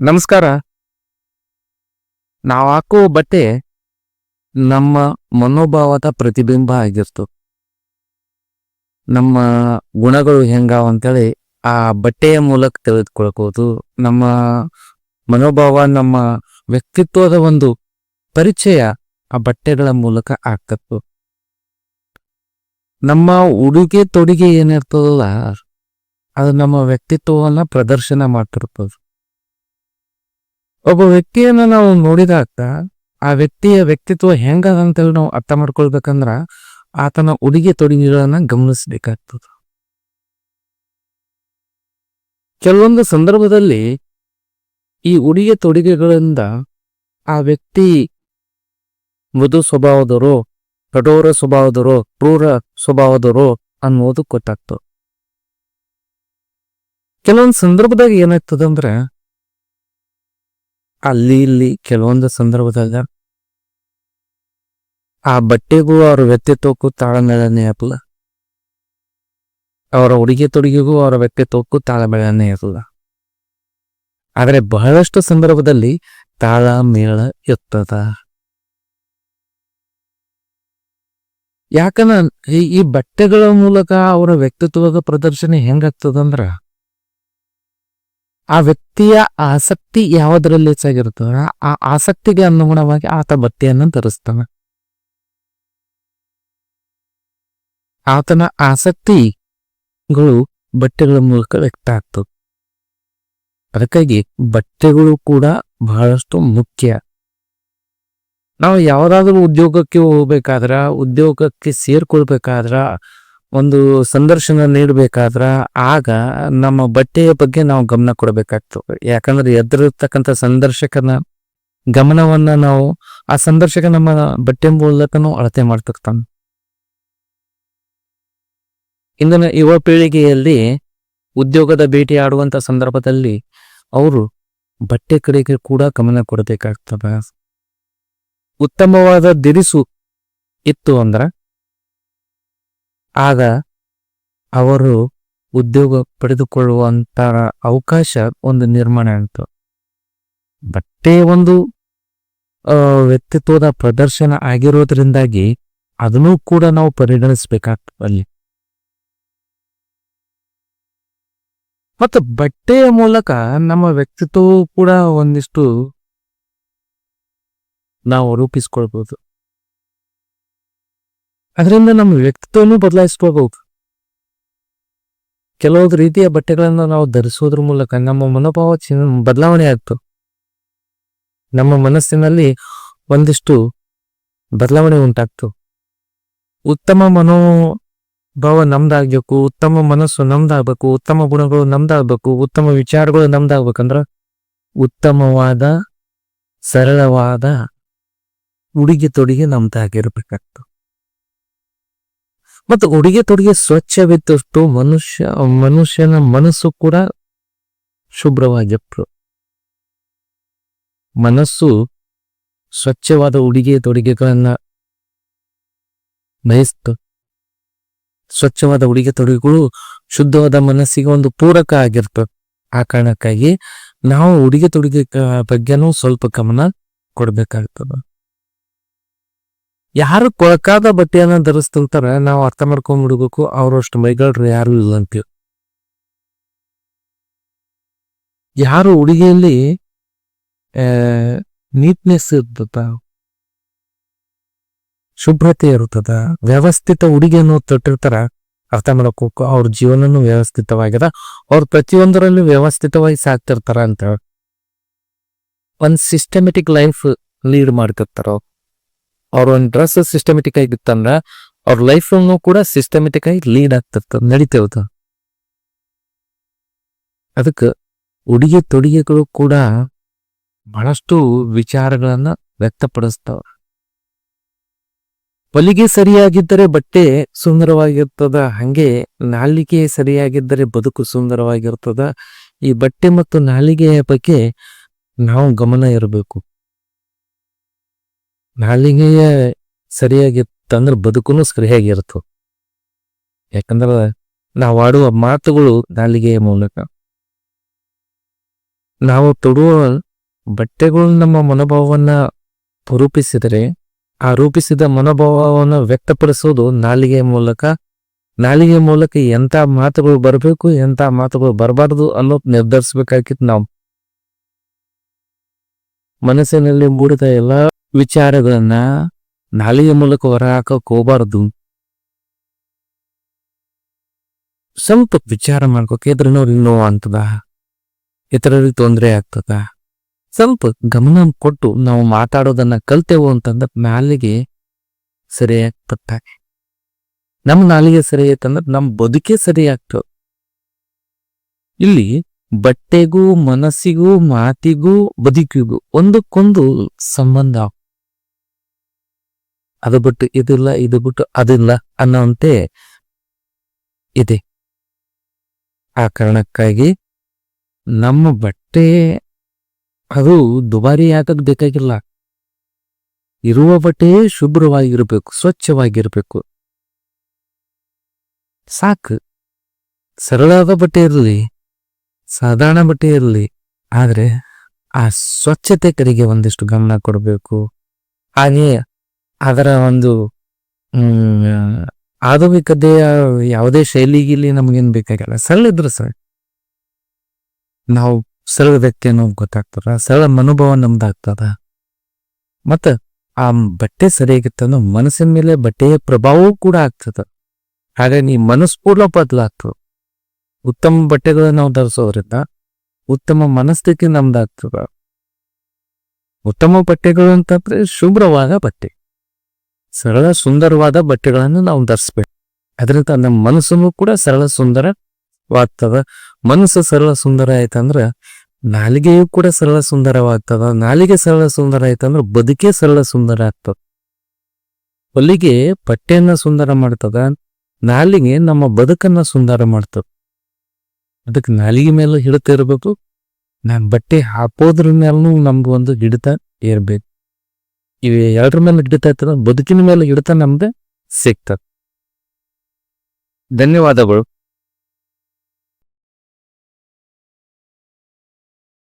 ನಮಸ್ಕಾರ. ನಾವು ಹಾಕೋ ಬಟ್ಟೆ ನಮ್ಮ ಮನೋಭಾವದ ಪ್ರತಿಬಿಂಬ ಆಗಿರ್ತು. ನಮ್ಮ ಗುಣಗಳು ಹೆಂಗಾವ ಅಂತೇಳಿ ಆ ಬಟ್ಟೆಯ ಮೂಲಕ ತಿಳಿದುಕೊಳ್ಬೋದು. ನಮ್ಮ ಮನೋಭಾವ, ನಮ್ಮ ವ್ಯಕ್ತಿತ್ವದ ಒಂದು ಪರಿಚಯ ಆ ಬಟ್ಟೆಗಳ ಮೂಲಕ ಆಗ್ತತ್ತು. ನಮ್ಮ ಉಡುಗೆ ತೊಡುಗೆ ಏನಿರ್ತದಲ್ಲ, ಅದು ನಮ್ಮ ವ್ಯಕ್ತಿತ್ವವನ್ನ ಪ್ರದರ್ಶನ ಮಾಡ್ತಿರ್ತದೆ. ಒಬ್ಬ ವ್ಯಕ್ತಿಯನ್ನ ನಾವು ನೋಡಿದಾಗ ಆ ವ್ಯಕ್ತಿಯ ವ್ಯಕ್ತಿತ್ವ ಹೆಂಗದ ಅಂತೇಳಿ ನಾವು ಅರ್ಥ ಮಾಡ್ಕೊಳ್ಬೇಕಂದ್ರ ಆತನ ಉಡುಗೆ ತೊಡುಗೆಗಳನ್ನ ಗಮನಿಸಬೇಕಾಗ್ತದೆ. ಕೆಲವೊಂದು ಸಂದರ್ಭದಲ್ಲಿ ಈ ಉಡುಗೆ ತೊಡುಗೆಗಳಿಂದ ಆ ವ್ಯಕ್ತಿ ಮೃದು ಸ್ವಭಾವದವರು ಕಠೋರ ಸ್ವಭಾವದರು, ಕ್ರೂರ ಸ್ವಭಾವದವರು ಅನ್ನೋದು ಗೊತ್ತಾಗ್ತದೆ. ಕೆಲವೊಂದು ಸಂದರ್ಭದಾಗ ಏನಾಗ್ತದಂದ್ರೆ ಅಲ್ಲಿ ಇಲ್ಲಿ ಕೆಲವೊಂದು ಸಂದರ್ಭದಾಗ ಆ ಬಟ್ಟೆಗೂ ಅವ್ರ ವ್ಯಕ್ತಿತ್ವಕ್ಕೂ ತಾಳಮೇಳನೆ ಇರಲ್ಲ. ಅವರ ಉಡುಗೆ ತೊಡುಗೆಗೂ ಅವರ ವ್ಯಕ್ತಿತ್ವಕ್ಕೂ ತಾಳಮೇಳನೆ ಇರಲ್ಲ. ಆದರೆ ಬಹಳಷ್ಟು ಸಂದರ್ಭದಲ್ಲಿ ತಾಳ, ಮೇಳ ಇರ್ತದ. ಯಾಕಂದ್ರೆ ಈ ಬಟ್ಟೆಗಳ ಮೂಲಕ ಅವರ ವ್ಯಕ್ತಿತ್ವದ ಪ್ರದರ್ಶನ ಹೆಂಗಾಗ್ತದಂದ್ರ ಆ ವ್ಯಕ್ತಿಯ ಆಸಕ್ತಿ ಯಾವುದರಲ್ಲಿ ಹೆಚ್ಚಾಗಿರ್ತದ ಆ ಆಸಕ್ತಿಗೆ ಅನುಗುಣವಾಗಿ ಆತ ಬತ್ತಿಯನ್ನು ಧರಿಸ್ತಾನೆ. ಆತನ ಆಸಕ್ತಿಗಳು ಬಟ್ಟೆಗಳ ಮೂಲಕ ವ್ಯಕ್ತ ಆಗ್ತದೆ ಅದಕ್ಕಾಗಿ ಬಟ್ಟೆಗಳು ಕೂಡ ಬಹಳಷ್ಟು ಮುಖ್ಯ. ನಾವು ಯಾವುದಾದ್ರೂ ಉದ್ಯೋಗಕ್ಕೆ ಹೋಗ್ಬೇಕಾದ್ರ, ಉದ್ಯೋಗಕ್ಕೆ ಸೇರ್ಕೊಳ್ಬೇಕಾದ್ರ ಒಂದು ಸಂದರ್ಶನ ನೀಡಬೇಕಾದ್ರ ಆಗ ನಮ್ಮ ಬಟ್ಟೆಯ ಬಗ್ಗೆ ನಾವು ಗಮನ ಕೊಡಬೇಕಾಗ್ತದೆ ಯಾಕಂದ್ರೆ ಎದುರಿರ್ತಕ್ಕಂಥ ಸಂದರ್ಶಕನ ಗಮನವನ್ನ ನಾವು ಆ ಸಂದರ್ಶಕ ನಮ್ಮ ಬಟ್ಟೆ ಮೂಲಕನೂ ಅಳತೆ ಮಾಡ್ತಿರ್ತಾನೆ ಇಂದಿನ ಯುವ ಪೀಳಿಗೆಯಲ್ಲಿ ಉದ್ಯೋಗದ ಭೇಟಿ ಆಡುವಂತ ಸಂದರ್ಭದಲ್ಲಿ ಅವರು ಬಟ್ಟೆ ಕಡೆಗೆ ಕೂಡ ಗಮನ ಕೊಡಬೇಕಾಗ್ತದೆ. ಉತ್ತಮವಾದ ದಿರಿಸು ಇತ್ತು ಅಂದ್ರ ಆಗ ಅವರು ಉದ್ಯೋಗ ಪಡೆದುಕೊಳ್ಳುವಂತ ಅವಕಾಶ ಒಂದು ನಿರ್ಮಾಣ ಆಯಿತು. ಬಟ್ಟೆ ಒಂದು ವ್ಯಕ್ತಿತ್ವದ ಪ್ರದರ್ಶನ ಆಗಿರೋದ್ರಿಂದಾಗಿ ಅದನ್ನೂ ಕೂಡ ನಾವು ಪರಿಗಣಿಸ್ಬೇಕಾಗ್ತದೆ ಅಲ್ಲಿ. ಮತ್ತು ಬಟ್ಟೆಯ ಮೂಲಕ ನಮ್ಮ ವ್ಯಕ್ತಿತ್ವವು ಕೂಡ ಒಂದಿಷ್ಟು ನಾವು ರೂಪಿಸ್ಕೊಳ್ಬಹುದು ಅದರಿಂದ ನಮ್ಮ ವ್ಯಕ್ತಿತ್ವನೂ ಬದಲಾಯಿಸ್ಕೋಬಹುದು. ಕೆಲವೊಂದು ರೀತಿಯ ಬಟ್ಟೆಗಳನ್ನು ನಾವು ಧರಿಸೋದ್ರ ಮೂಲಕ ನಮ್ಮ ಮನೋಭಾವ ಬದಲಾವಣೆ ಆಗ್ತದೆ. ನಮ್ಮ ಮನಸ್ಸಿನಲ್ಲಿ ಒಂದಿಷ್ಟು ಬದಲಾವಣೆ ಉಂಟಾಗ್ತು ಉತ್ತಮ ಮನೋಭಾವ ನಮ್ದಾಗ್ಬೇಕು, ಉತ್ತಮ ಮನಸ್ಸು ನಮ್ದಾಗ್ಬೇಕು, ಉತ್ತಮ ಗುಣಗಳು ನಮ್ದಾಗ್ಬೇಕು, ಉತ್ತಮ ವಿಚಾರಗಳು ನಮ್ದಾಗ್ಬೇಕಂದ್ರ ಉತ್ತಮವಾದ, ಸರಳವಾದ ಉಡುಗೆ ತೊಡುಗೆ ನಮ್ದಾಗಿರ್ಬೇಕಾಗ್ತದೆ. ಮತ್ತು ಉಡುಗೆ ತೊಡುಗೆ ಸ್ವಚ್ಛವಿದ್ದಷ್ಟು ಮನುಷ್ಯ, ಮನುಷ್ಯನ ಮನಸ್ಸು ಕೂಡ ಶುಭ್ರವಾಗಿತ್ತು. ಮನಸ್ಸು ಸ್ವಚ್ಛವಾದ ಉಡುಗೆ ತೊಡುಗೆಗಳನ್ನ ಬಯಸ್ತು. ಸ್ವಚ್ಛವಾದ ಉಡುಗೆ ತೊಡುಗೆಗಳು ಶುದ್ಧವಾದ ಮನಸ್ಸಿಗೆ ಒಂದು ಪೂರಕ ಆಗಿರ್ತವೆ ಆ ಕಾರಣಕ್ಕಾಗಿ ನಾವು ಉಡುಗೆ ತೊಡುಗೆ ಬಗ್ಗೆನೂ ಸ್ವಲ್ಪ ಗಮನ ಕೊಡ್ಬೇಕಾಗ್ತದ. ಯಾರು ಕೊಳಕಾದ ಬಟ್ಟೆಯನ್ನು ಧರಿಸ್ತಿರ್ತಾರ, ನಾವು ಅರ್ಥ ಮಾಡ್ಕೊಂಡ್ಬಿಡ್ಬೇಕು ಅವ್ರಷ್ಟು ಮೈಗಳ್ರು ಯಾರು ಇಲ್ಲ ಅಂತೀವಿ. ಯಾರು ಉಡುಗೆಯಲ್ಲಿ ನೀಟ್ನೆಸ್ ಇರ್ತದ, ಶುಭ್ರತೆ ಇರ್ತದ, ವ್ಯವಸ್ಥಿತ ಉಡುಗೆಯನ್ನು ತೊಟ್ಟಿರ್ತಾರ, ಅರ್ಥ ಮಾಡೋಕೋಕು ಅವ್ರ ಜೀವನನು ವ್ಯವಸ್ಥಿತವಾಗಿದೆ ಅವ್ರು ಪ್ರತಿಯೊಂದರಲ್ಲೂ ವ್ಯವಸ್ಥಿತವಾಗಿ ಸಾಕ್ತಿರ್ತಾರ ಅಂತ ಒಂದ್ ಸಿಸ್ಟಮೆಟಿಕ್ ಲೈಫ್ ಲೀಡ್ ಮಾಡ್ತಿರ್ತಾರ ಅವ್ರು. ಒಂದ್ ಡ್ರೆಸ್ ಸಿಸ್ಟಮೆಟಿಕ್ ಆಗಿತ್ತಂದ್ರ ಅವ್ರ ಲೈಫ್ ಕೂಡ ಸಿಸ್ಟಮೆಟಿಕ್ ಆಗಿ ಲೀಡ್ ಆಗ್ತಿರ್ತ ನಡೀತಿರ್ತ ಅದಕ್ಕೆ ಉಡುಗೆ ತೊಡುಗೆಗಳು ಕೂಡ ಬಹಳಷ್ಟು ವಿಚಾರಗಳನ್ನ ವ್ಯಕ್ತಪಡಿಸ್ತಾವ. ಹೊಲಿಗೆ ಸರಿಯಾಗಿದ್ದರೆ ಬಟ್ಟೆ ಸುಂದರವಾಗಿರ್ತದ, ಹಂಗೆ ನಾಲಿಗೆ ಸರಿಯಾಗಿದ್ದರೆ ಬದುಕು ಸುಂದರವಾಗಿರ್ತದ. ಈ ಬಟ್ಟೆ ಮತ್ತು ನಾಲಿಗೆಯ ಬಗ್ಗೆ ನಾವು ಗಮನ ಇರಬೇಕು. ನಾಲಿಗೆಯ ಸರಿಯಾಗಿತ್ತಂದ್ರೆ ಬದುಕುನು ಸರಿಯಾಗಿರ್ತದ ಯಾಕಂದ್ರೆ ನಾವು ಆಡುವ ಮಾತುಗಳು ನಾಲಿಗೆಯ ಮೂಲಕ. ನಾವು ತೊಡುವ ಬಟ್ಟೆಗಳು ನಮ್ಮ ಮನೋಭಾವವನ್ನ ರೂಪಿಸಿದರೆ, ಆ ರೂಪಿಸಿದ ಮನೋಭಾವವನ್ನು ವ್ಯಕ್ತಪಡಿಸೋದು ನಾಲಿಗೆಯ ಮೂಲಕ. ನಾಲಿಗೆ ಮೂಲಕ ಎಂತ ಮಾತುಗಳು ಬರಬೇಕು, ಎಂತ ಮಾತುಗಳು ಬರಬಾರ್ದು ಅನ್ನೋದು ನಿರ್ಧರಿಸಬೇಕಾಗಿತ್ತು ನಾವು. ಮನಸ್ಸಿನಲ್ಲಿ ಮೂಡಿದ ಎಲ್ಲಾ ವಿಚಾರಗಳನ್ನ ನಾಲಿಗೆ ಮೂಲಕ ಹೊರ ಹಾಕಕ್ ಹೋಗ್ಬಾರ್ದು ಸ್ವಲ್ಪ ವಿಚಾರ ಮಾಡ್ಕೋಕೆ ಎದ್ರನವ್ರಿಗೆ ನೋವು ಅಂತದ. ಇತರರಿಗೆ ತೊಂದರೆ ಆಗ್ತದ. ಸ್ವಲ್ಪ ಗಮನ ಕೊಟ್ಟು ನಾವು ಮಾತಾಡೋದನ್ನ ಕಲ್ತೇವೋ ಅಂತಂದ ನಾಲಿಗೆ ಸರಿ ಬತ್ತಾಗೆ ನಮ್ಮ ನಾಲಿಗೆ ಸರಿ ಆಯ್ತಂದ್ರೆ ನಮ್ಮ ಬದುಕೇ ಸರಿ ಆಗ್ತದೆ ಇಲ್ಲಿ ಬಟ್ಟೆಗೂ ಮನಸ್ಸಿಗೂ ಮಾತಿಗೂ ಬದುಕಿಗೂ ಒಂದಕ್ಕೊಂದು ಸಂಬಂಧ ಅದು ಬಿಟ್ಟು ಇದಿಲ್ಲ, ಇದು ಬಿಟ್ಟು ಅದಿಲ್ಲ ಅನ್ನೋಂತೆ ಇದೆ. ಆ ಕಾರಣಕ್ಕಾಗಿ ನಮ್ಮ ಬಟ್ಟೆ ಅದು ದುಬಾರಿ ಯಾಕಕ್ಕೆ ಬೇಕಾಗಿಲ್ಲ. ಇರುವ ಬಟ್ಟೆ ಶುಭ್ರವಾಗಿರ್ಬೇಕು, ಸ್ವಚ್ಛವಾಗಿರ್ಬೇಕು. ಸಾಕು. ಸರಳವಾದ ಬಟ್ಟೆ ಇರಲಿ, ಸಾಧಾರಣ ಬಟ್ಟೆ ಇರಲಿ, ಆದ್ರೆ ಆ ಸ್ವಚ್ಛತೆ ಕಡೆಗೆ ಒಂದಿಷ್ಟು ಗಮನ ಕೊಡಬೇಕು. ಹಾಗೆ ಅದರ ಒಂದು ಆಧುನಿಕತೆಯ ಯಾವುದೇ ಶೈಲಿಗಿಲ್ಲಿ ನಮಗೇನ್ ಬೇಕಾಗಿಲ್ಲ. ಸರಳ ಇದ್ರೆ ಸರ್. ನಾವು ಸರಳ ವ್ಯಕ್ತಿ ಅನ್ನೋದು ಗೊತ್ತಾಗ್ತದ, ಸರಳ ಮನೋಭಾವ ನಮ್ದಾಗ್ತದ. ಮತ್ತ ಆ ಬಟ್ಟೆ ಸರಿಯಾಗಿತ್ತಂದ್ರೆ ಮನಸ್ಸಿನ ಮೇಲೆ ಬಟ್ಟೆಯ ಪ್ರಭಾವವೂ ಕೂಡ ಆಗ್ತದ. ಹಾಗಾಗಿ ನೀ ಮನಸ್ಸು ಕೂಡ ಬದಲಾಗ್ತದ. ಉತ್ತಮ ಬಟ್ಟೆಗಳನ್ನ ನಾವು ಧರಿಸೋದ್ರಿಂದ ಉತ್ತಮ ಮನಸ್ಥಿತಿ ನಮ್ದಾಗ್ತದ. ಉತ್ತಮ ಬಟ್ಟೆಗಳು ಅಂತಂದ್ರೆ ಶುಭ್ರವಾದ ಬಟ್ಟೆ. ಸರಳ ಸುಂದರವಾದ ಬಟ್ಟೆಗಳನ್ನು ನಾವು ಧರಿಸ್ಬೇಕು. ಅದರಿಂದ ನಮ್ಮ ಮನಸ್ಸನ್ನು ಕೂಡ ಸರಳ ಸುಂದರವಾಗ್ತದ. ಮನಸ್ಸು ಸರಳ ಸುಂದರ ಆಯ್ತಂದ್ರ ನಾಲಿಗೆಯೂ ಕೂಡ ಸರಳ ಸುಂದರವಾಗ್ತದ. ನಾಲಿಗೆ ಸರಳ ಸುಂದರ ಆಯ್ತಂದ್ರ ಬದುಕೇ ಸರಳ ಸುಂದರ ಆಗ್ತದ. ಹೊಲಿಗೆ ಬಟ್ಟೆಯನ್ನ ಸುಂದರ ಮಾಡ್ತದ. ನಾಲಿಗೆ ನಮ್ಮ ಬದುಕನ್ನ ಸುಂದರ ಮಾಡ್ತದ. ಅದಕ್ಕೆ ನಾಲಿಗೆ ಮೇಲೆ ಹಿಡಿತ ಇರಬೇಕು. ನಾನ್ ಬಟ್ಟೆ ಹಾಕೋದ್ರ ಮೇಲೂ ನಮ್ಗೊಂದು ಒಂದು ಹಿಡಿತ ಇರ್ಬೇಕು ಇವು ಎರಡರ ಮೇಲೆ ಹಿಡಿತಾ ಇರ್ತದ ಬದುಕಿನ ಮೇಲೆ ಹಿಡಿತ ನಮ್ದು ಸಿಗ್ತದೆ. ಧನ್ಯವಾದಗಳು.